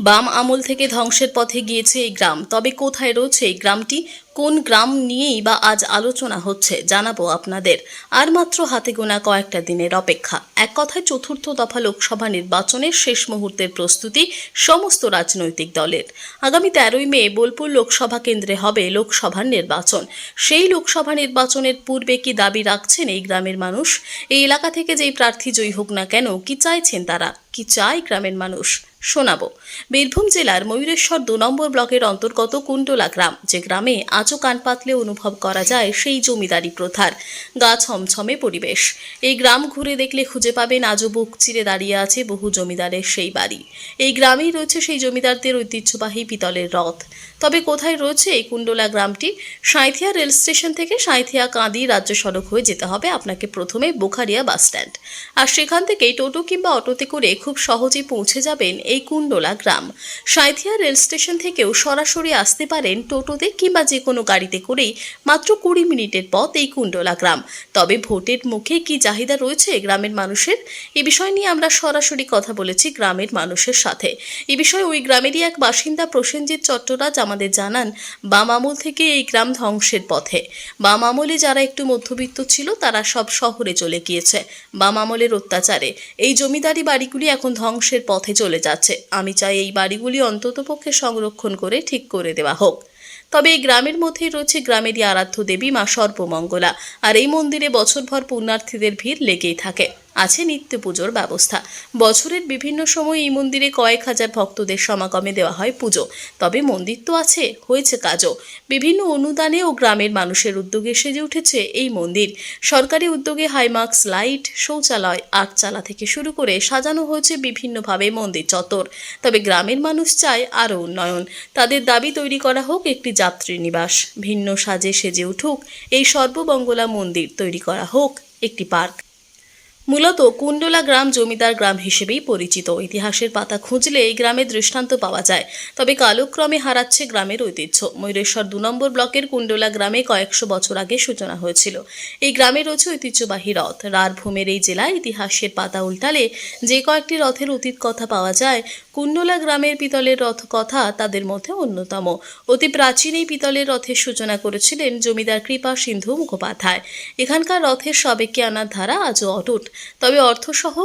বাম আমল থেকে ধ্বংসের পথে গিয়েছে এই গ্রাম। তবে কোথায় রয়েছে এই গ্রামটি? কোন গ্রাম নিয়েই বা আজ আলোচনা হচ্ছে, জানাব আপনাদের। আর মাত্র হাতে গোনা কয়েকটা দিনের অপেক্ষা। এক কথায় চতুর্থ দফা লোকসভা নির্বাচনের শেষ মুহূর্তের প্রস্তুতি সমস্ত রাজনৈতিক দলের। আগামী তেরোই মে বোলপুর লোকসভা কেন্দ্রে হবে লোকসভার নির্বাচন। সেই লোকসভা নির্বাচনের পূর্বে কি দাবি রাখছেন এই গ্রামের মানুষ? এই এলাকা থেকে যেই প্রার্থী জয়ী হোক না কেন, কি চাইছেন তারা? কি চায় গ্রামের মানুষ? শোনাবো। বীরভূম জেলার ময়ূরেশ্বর দু নম্বর ব্লকের অন্তর্গত কুণ্ডলা গ্রাম, যে গ্রামে আজও কান পাতলে অনুভব করা যায় সেই জমিদারি প্রথার। গা ছমছমে পরিবেশ। এই গ্রাম ঘুরে দেখলে খুঁজে পাবেন আজও বুক চিরে দাঁড়িয়ে আছে বহু জমিদারের সেই বাড়ি। এই গ্রামেই রয়েছে সেই জমিদারদের ঐতিহ্যবাহী পিতলের রথ। তবে কোথায় রয়েছে এই কুণ্ডলা গ্রামটি? সাঁইথিয়া রেল স্টেশন থেকে সাঁইথিয়া কাঁদি রাজ্য সড়ক হয়ে যেতে হবে আপনাকে প্রথমে বোখারিয়া বাস স্ট্যান্ড আর সেখান থেকে টোটো কিংবা অটোতে করে খুব সহজেই পৌঁছে যাবেন এই কুণ্ডলা গ্রাম। সাঁইথিয়া রেল স্টেশন থেকেও সরাসরি আসতে পারেন টোটোতে কিংবা যে কোনো গাড়িতে করেই মাত্র কুড়ি মিনিটের পথ এই কুণ্ডলা গ্রাম। তবে ভোটের মুখে কি চাহিদা রয়েছে গ্রামের মানুষের? এ বিষয় নিয়ে আমরা সরাসরি কথা বলেছি গ্রামের মানুষের সাথে। এ বিষয়ে ওই গ্রামেরই এক বাসিন্দা প্রসেনজিৎ চট্টরাজ আমাদের জানান, বাম আমল থেকে এই গ্রাম ধ্বংসের পথে। বাম আমলে যারা একটু মধ্যবিত্ত ছিল, তারা সব শহরে চলে গিয়েছে। বাম আমলের অত্যাচারে এই জমিদারি বাড়িগুলি এখন ধ্বংসের পথে চলে যাচ্ছে। আমি চাই এই বাড়িগুলি অন্ততপক্ষে সংরক্ষণ করে ঠিক করে দেওয়া হোক। তবে এই গ্রামের মধ্যেই রয়েছে গ্রামেরই আরাধ্য দেবী মা সর্বমঙ্গলা আর এই মন্দিরে বছরভর পুণ্যার্থীদের ভিড় লেগেই থাকে। আছে নিত্য পুজোর ব্যবস্থা। বছরের বিভিন্ন সময় এই মন্দিরে কয়েক হাজার ভক্তদের সমাগমে দেওয়া হয় পুজো। তবে মন্দির তো আছে, হয়েছে কাজও। বিভিন্ন অনুদানে ও গ্রামের মানুষের উদ্যোগে সেজে উঠেছে এই মন্দির। সরকারি উদ্যোগে হাইমার্কস লাইট, শৌচালয় আটচালা থেকে শুরু করে সাজানো হয়েছে বিভিন্নভাবে মন্দির চত্বর। তবে গ্রামের মানুষ চায় আরও উন্নয়ন। তাদের দাবি তৈরি করা হোক একটি যাত্রী নিবাস। ভিন্ন সাজে সেজে উঠুক, এই সর্ববঙ্গলা মন্দির তৈরি করা হোক একটি পার্ক। মূলত কুণ্ডলা গ্রাম জমিদার গ্রাম হিসেবেই পরিচিত। ইতিহাসের পাতা খুঁজলে এই গ্রামের দৃষ্টান্ত পাওয়া যায়। তবে কালক্রমে হারাচ্ছে গ্রামের ঐতিহ্য। ময়ূরেশ্বর দু নম্বর ব্লকের কুণ্ডলা গ্রামে কয়েকশো বছর আগে সূচনা হয়েছিল। এই গ্রামে রয়েছে ঐতিহ্যবাহী রথ। রারভূমের এই জেলায় ইতিহাসের পাতা উল্টালে যে কয়েকটি রথের অতীত কথা পাওয়া যায়, কুণ্ডলা গ্রামের পিতলের রথ কথা তাদের মধ্যে অন্যতম। অতি প্রাচীন এই পিতলের রথের সূচনা করেছিলেন জমিদার কৃপা সিন্ধু মুখোপাধ্যায়। এখানকার রথের সবেকে আনার ধারা আজও অটুট। তবে অর্থসহ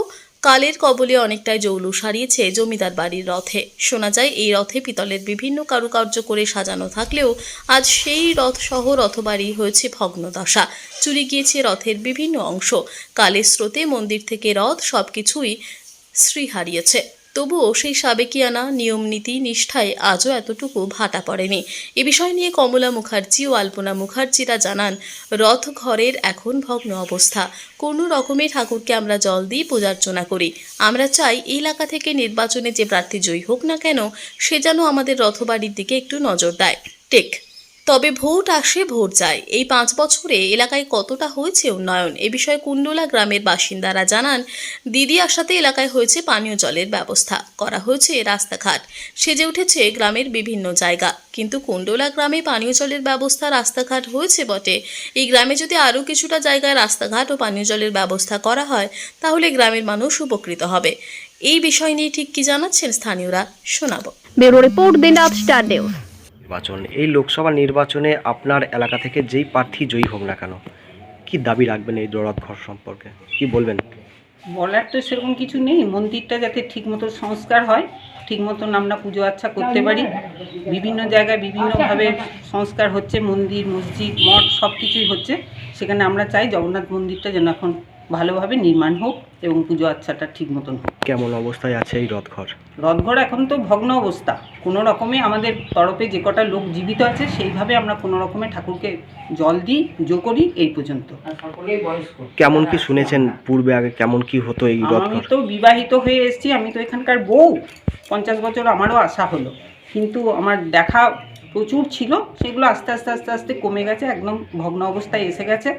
কালের কবলে অনেকটাই জৌলুস হারিয়েছে জমিদার বাড়ির রথে। শোনা যায়, এই রথে পিতলের বিভিন্ন কারুকার্য করে সাজানো থাকলেও আজ সেই রথ সহ রথবাড়ি হয়েছে ভগ্নদশা। চুরি গিয়েছে রথের বিভিন্ন অংশ। কালের স্রোতে মন্দির থেকে রথ সবকিছুই শ্রী হারিয়েছে। তবুও সেই সাবেকিয়ানা নিয়ম নীতি নিষ্ঠায় আজও এতটুকু ভাটা পড়েনি। এ বিষয় নিয়ে কমলা মুখার্জি ও আলপনা মুখার্জিরা জানান রথ ঘরের এখন ভগ্ন অবস্থা। কোনো রকমে ঠাকুরকে আমরা জল দিয়ে পূজার্চনা করি। আমরা চাই এই এলাকা থেকে নির্বাচনে যে প্রার্থী জয়ী হোক না কেন, সে যেন আমাদের রথবাড়ির দিকে একটু নজর দেয়। টেক তবে ভোট আসে, ভোট যায়। এই পাঁচ বছরে এলাকায় কতটা হয়েছে উন্নয়ন? এ বিষয়ে কুণ্ডলা গ্রামের বাসিন্দারা জানান, দিদি আসাতে এলাকায় হয়েছে পানীয় জলের ব্যবস্থা। করা হয়েছে রাস্তাঘাট। সেজে উঠেছে গ্রামের বিভিন্ন জায়গা। কিন্তু কুণ্ডলা গ্রামে পানীয় জলের ব্যবস্থা রাস্তাঘাট হয়েছে বটে। এই গ্রামে যদি আরও কিছুটা জায়গায় রাস্তাঘাট ও পানীয় জলের ব্যবস্থা করা হয়, তাহলে গ্রামের মানুষ উপকৃত হবে। এই বিষয় নিয়ে ঠিক কি জানাচ্ছেন স্থানীয়রা, শোনাবো। ব্যুরো রিপোর্ট দিনরাত স্টার নিউজ। নির্বাচন। এই লোকসভা নির্বাচনে আপনার এলাকা থেকে যেই প্রার্থী জয়ী হোক না কেন, কি দাবি রাখবেন এই দৌড়াত ঘর সম্পর্কে? কি বলবেন? বলার তো সেরকম কিছু নেই। মন্দিরটা যাতে ঠিকমতো সংস্কার হয় ঠিক মতন আমরা পুজো আচ্ছা করতে পারি। বিভিন্ন জায়গায় বিভিন্নভাবে সংস্কার হচ্ছে। মন্দির, মসজিদ, মঠ সব কিছুই হচ্ছে। সেখানে আমরা চাই জগন্নাথ মন্দিরটা যেন এখন ভালোভাবে নির্মাণ হোক এবং পুজো আচ্ছাটা ঠিক মতন হোক। কেমন অবস্থায় আছে এই রথঘর? রথঘর এখন তো ভগ্ন অবস্থা। কোনো রকমে আমাদের তরফে যে কটা লোক জীবিত আছে সেইভাবে আমরা কোনো রকমে ঠাকুরকে জল দিই পুজো করি এই পর্যন্ত। কেমন কি শুনেছেন পূর্বে আগে কেমন কি হতো এই আমি রথঘর? তো বিবাহিত হয়ে এসেছি আমি তো এখানকার বউ। পঞ্চাশ বছর আমারও আশা হলো। কিন্তু আমার দেখা প্রচুর ছিল সেগুলো আস্তে আস্তে আস্তে আস্তে কমে গেছে একদম ভগ্ন অবস্থায় এসে গেছে।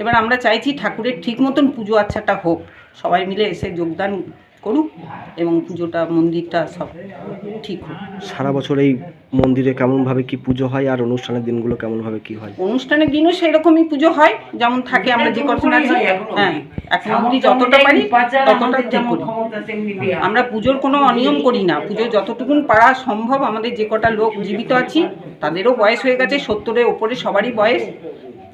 এবার আমরা চাইছি ঠাকুরের ঠিক মতন পুজো আচ্ছাটা হোক। সবাই মিলে এসে যোগদান করুক এবং পুজোটা মন্দিরটা সব ঠিক হোক। সারা বছর এই মন্দিরে কেমনভাবে কি পুজো হয় আর অনুষ্ঠানের দিনগুলো কেমনভাবে কি হয়? অনুষ্ঠানের দিনও সেরকমই পুজো হয় যেমন থাকে আমরা যে কজন আছি হ্যাঁ এখন অবধি। যতটা পারি ততটা ঠিক করি। আমরা পুজোর কোনো অনিয়ম করি না। পুজো যতটুকুন পারা সম্ভব আমাদের যে কটা লোক জীবিত আছি তাদেরও বয়স হয়ে গেছে সত্তরের ওপরে সবারই বয়স।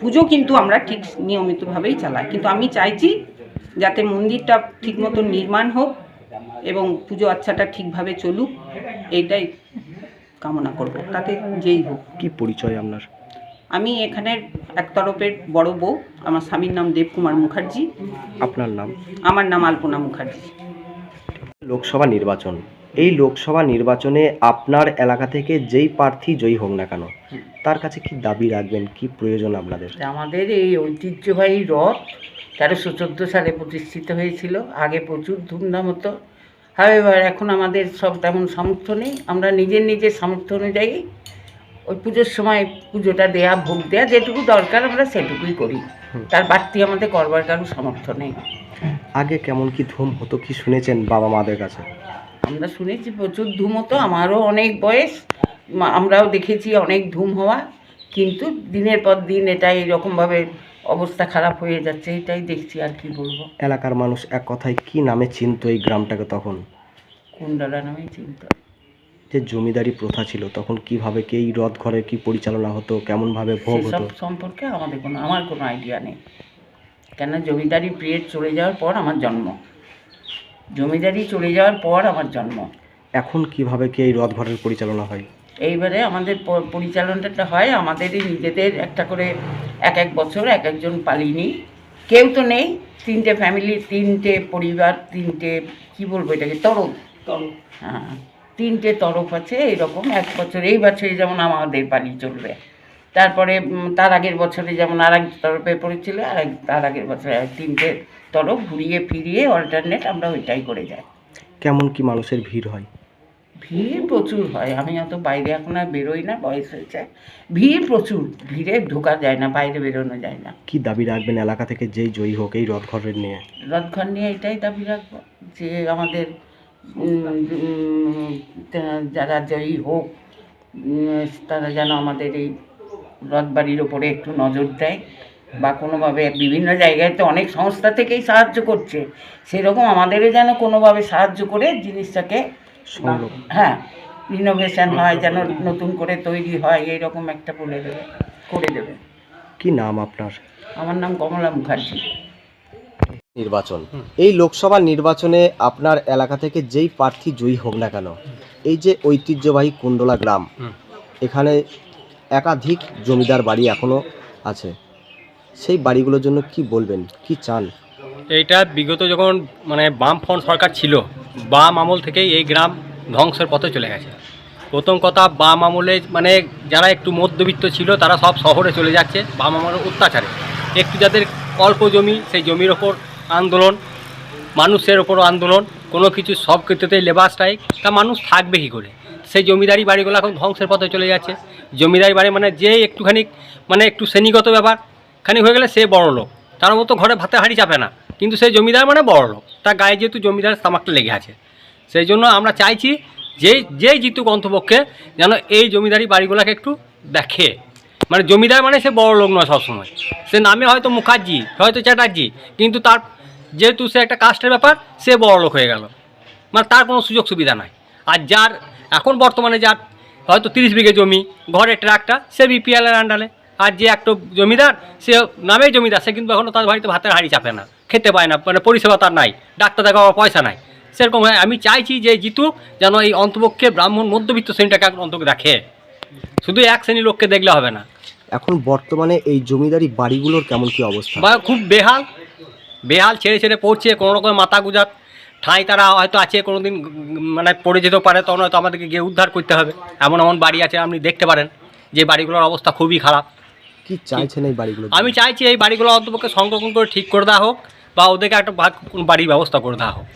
পুজো কিন্তু আমরা ঠিক নিয়মিতভাবেই চালাই। কিন্তু আমি চাইছি যাতে মন্দিরটা ঠিক মতো নির্মাণ হোক এবং পুজো আচ্ছাটা ঠিকভাবে চলুক এইটাই কামনা করব। তাতে যেই হোক। কি পরিচয় আপনার? আমি এখানের এক তরফের বড় বউ আমার স্বামীর নাম দেবকুমার মুখার্জি। আপনার নাম? আমার নাম আলপনা মুখার্জি। লোকসভা নির্বাচন। এই লোকসভা নির্বাচনে আপনার এলাকা থেকে যেই প্রার্থী জয়ী হোক না কেন তার কাছে কি দাবি রাখবেন? কি প্রয়োজন আপনাদের? আমাদের এই ঐতিহ্যবাহী রথ তেরোশো চোদ্দ সালে প্রতিষ্ঠিত হয়েছিল। আগে প্রচুর ধুমধাম হতো। হাওয়েভার এখন আমাদের সব তেমন সামর্থ্য নেই। আমরা নিজের নিজের সামর্থ্য অনুযায়ী ওই পুজোর সময় পুজোটা দেয়া ভোগ দেয়া যেটুকু দরকার আমরা সেটুকুই করি। তার বাড়তি আমাদের করবার কারও সামর্থ্য নেই। আগে কেমন কি ধুম হতো কি শুনেছেন বাবা মাদের কাছে? আমরা শুনেছি প্রচুর ধুম হতো আমারও অনেক বয়স আমরাও দেখেছি অনেক ধুম হওয়া কিন্তু দিনের পর দিন এটা এইরকমভাবে অবস্থা খারাপ হয়ে যাচ্ছে এটাই দেখছি আর কি বলব। এলাকার মানুষ এক কথায় কি নামে চিনত এই গ্রামটাকে তখন? কুণ্ডলা নামেই চিন্তা। যে জমিদারি প্রথা ছিল তখন কীভাবে কি এই রথ ঘরে কি পরিচালনা হতো কেমনভাবে ভোগ হতো? সম্পর্কে আমাদের কোনো আমার কোনো আইডিয়া নেই। কেন জমিদারি পিরিয়ড চলে যাওয়ার পর আমার জন্ম। জমিদারি চলে যাওয়ার পর আমার জন্ম। এখন কীভাবে কি এই রথ ঘরের পরিচালনা হয়? এইবারে আমাদের পরিচালনাটা হয় আমাদেরই নিজেদের একটা করে এক এক বছর এক একজন পালিনি। কেউ তো নেই তিনটে ফ্যামিলি তিনটে পরিবার তিনটে কি বলব এটাকে তরফ হ্যাঁ তিনটে তরফ আছে এরকম এক বছর এই বছরে যেমন আমাদের পালি চলবে। তারপরে তার আগের বছরে যেমন আর এক তরফে পড়েছিল আর এক তার আগের বছরে আর তিনটে তরফ ঘুরিয়ে ফিরিয়ে অল্টারনেট আমরা ওইটাই করে যাই। কেমন কি মানুষের ভিড় হয়? ভিড় প্রচুর হয়। আমি অত বাইরে এখন আর বেরোই না বয়স হয়েছে। ভিড় প্রচুর ভিড়ে ঢোকা যায় না বাইরে বেরোনো যায় না। কি দাবি রাখবেন এলাকা থেকে যেই জয়ী হোক এই রথ ঘরের নিয়ে? রথঘর নিয়ে এটাই দাবি রাখব যে আমাদের যারা জয়ী হোক তারা যেন আমাদের এই রথবাড়ির ওপরে একটু নজর দেয় বা কোনোভাবে বিভিন্ন জায়গায় তো অনেক সংস্থা থেকেই সাহায্য করছে। সেরকম আমাদেরও যেন কোনোভাবে সাহায্য করে জিনিসটাকে হ্যাঁ রিনোভেশন হয় যেন নতুন করে তৈরি হয় এইরকম একটা বলে দেবে করে দেবে। কি নাম আপনার? আমার নাম কমলা মুখার্জি। নির্বাচন। এই লোকসভা নির্বাচনে আপনার এলাকা থেকে যেই প্রার্থী জয়ী হোক না কেন এই যে ঐতিহ্যবাহী কুণ্ডলা গ্রাম এখানে একাধিক জমিদার বাড়ি এখনও আছে। সেই বাড়িগুলোর জন্য কি বলবেন? কি চান? এইটা বিগত যখন মানে বামফ্রন্ট সরকার ছিল, বাম আমল থেকেই এই গ্রাম ধ্বংসের পথে চলে গেছে। প্রথম কথা, বাম আমলে মানে যারা একটু মধ্যবিত্ত ছিল, তারা সব শহরে চলে যাচ্ছে বাম আমলের অত্যাচারে। একটু যাদের অল্প জমি, সেই জমির ওপর আন্দোলন, মানুষের ওপর আন্দোলন, কোনো কিছু সব ক্ষেত্রেতেই লেবার স্ট্রাইক, তা মানুষ থাকবে কী করে? সেই জমিদারি বাড়িগুলো এখন ধ্বংসের পথে চলে যাচ্ছে। জমিদারি বাড়ি মানে যে একটুখানি মানে একটু শ্রেণীগত ব্যাপার খানি হয়ে গেলে সে বড় লোক। তার মতো ঘরে ভাতে হাঁড়ি চাপে না, কিন্তু সেই জমিদার মানে বড় লোক। তার গায়ে যেহেতু জমিদারের তামাকটা লেগে আছে। সেই জন্য আমরা চাইছি যেই যেই জিতুক অন্তপক্ষে যেন এই জমিদারি বাড়িগুলোকে একটু দেখে। মানে জমিদার মানে সে বড় লোক নয় সবসময়। সে নামে হয়তো মুখার্জি, হয়তো চ্যাটার্জি, কিন্তু তার যেহেতু সে একটা কাস্টের ব্যাপার, সে বড় লোক হয়ে গেল। মানে তার কোনো সুযোগ সুবিধা নাই। আর যার এখন বর্তমানে যার হয়তো তিরিশ বিঘে জমি ঘরে ট্রাকটা সে বিপিএলের আন্ডারে। আর যে একটা জমিদার সে নামেই জমিদার সে কিন্তু এখনও তার বাড়িতে ভাতের হাঁড়ি চাপে না খেতে পায় না মানে পরিষেবা তার নাই ডাক্তার দেখাবার পয়সা নাই। সেরকম হয় আমি চাইছি যে জিতুক যেন এই অন্তপক্ষে ব্রাহ্মণ মধ্যবিত্ত শ্রেণীটাকে অন্তত দেখে। শুধু এক শ্রেণির লোককে দেখলে হবে না। এখন বর্তমানে এই জমিদারি বাড়িগুলোর কেমন কি অবস্থা? খুব বেহাল বেহাল ছেড়ে ছেড়ে পড়ছে কোনো রকম মাথা গুজাত। ঠাঁই তারা হয়তো আছে কোনো দিন মানে পড়ে যেতেও পারে তখন হয়তো আমাদেরকে গিয়ে উদ্ধার করতে হবে। এমন এমন বাড়ি আছে আপনি দেখতে পারেন যে বাড়িগুলোর অবস্থা খুবই খারাপ। কি চাইছেন এই বাড়িগুলো? আমি চাইছি এই বাড়িগুলো অন্তপক্ষে সংরক্ষণ করে ঠিক করে দেওয়া হোক বা ওদেরকে একটা ভাগ কোনো বাড়ির ব্যবস্থা করে দেওয়া হোক।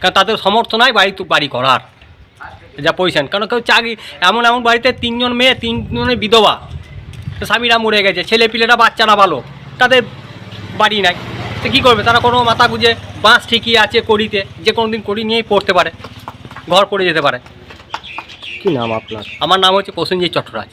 কারণ তাদের সমর্থ নাই বাড়ি তো বাড়ি করার যা পয়সা কারণ কেউ চাকরি এমন এমন বাড়িতে তিনজন মেয়ে তিনজনের বিধবা স্বামীরা মরে গেছে ছেলে পিলেরা বাচ্চারা ভালো তাদের বাড়ি নাই। তো কী করবে? তারা কোনো মাথা গুঁজে বাঁশ ঠিকই আছে করিতে যে কোনো দিন করি নিয়েই পড়তে পারে ঘর পড়ে যেতে পারে। কি নাম আপনার? আমার নাম হচ্ছে প্রসেনজিৎ চট্টরাজ।